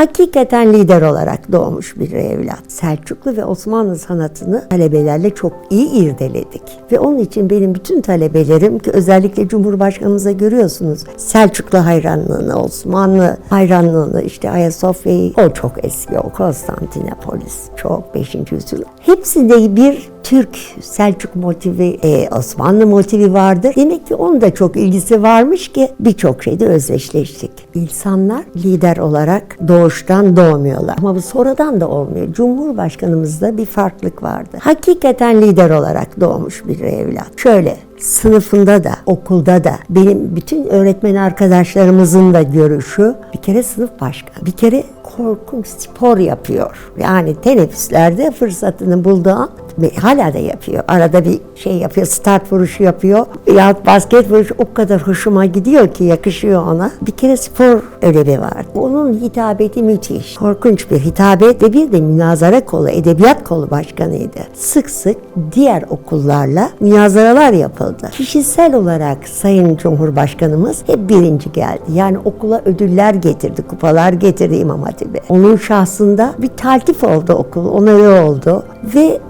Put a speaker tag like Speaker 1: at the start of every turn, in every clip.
Speaker 1: Hakikaten lider olarak doğmuş bir evlat. Selçuklu ve Osmanlı sanatını talebelerle çok iyi irdeledik. Ve onun için benim bütün talebelerim ki özellikle Cumhurbaşkanımıza görüyorsunuz Selçuklu hayranlığını, Osmanlı hayranlığını, işte Ayasofya'yı o çok eski o Konstantinopolis çok 5. yüzyıl. Hepsinde bir Türk Selçuk motivi, e, Osmanlı motivi vardır. Demek ki onun da çok ilgisi varmış ki birçok şeyde özdeşleştik. İnsanlar lider olarak doğuştan doğmuyorlar. Ama bu sonradan da olmuyor. Cumhurbaşkanımızda bir farklılık vardı. Hakikaten lider olarak doğmuş bir evlat. Şöyle sınıfında da, okulda da benim bütün öğretmen arkadaşlarımızın da görüşü bir kere sınıf başkanı. Bir kere korkunç spor yapıyor. Yani teneffüslerde fırsatını bulduğu an hala da yapıyor. Arada bir şey yapıyor, start vuruşu yapıyor. Ya basket vuruşu o kadar hoşuma gidiyor ki yakışıyor ona. Bir kere spor ödevi var. Onun hitabeti müthiş. Korkunç bir hitabet ve bir de münazara kolu, edebiyat kolu başkanıydı. Sık sık diğer okullarla münazaralar yapıldı. Kişisel olarak Sayın Cumhurbaşkanımız hep birinci geldi. Yani okula ödüller getirdi, kupalar getirdi İmam Hatip'e. Onun şahsında bir taltif oldu okul, onarı oldu ve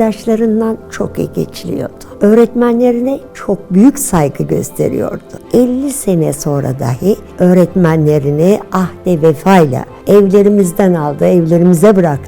Speaker 1: arkadaşlarından çok iyi geçiliyordu. Öğretmenlerine çok büyük saygı gösteriyordu. 50 sene sonra dahi öğretmenlerini ahde vefayla evlerimizden aldı, evlerimize bıraktı.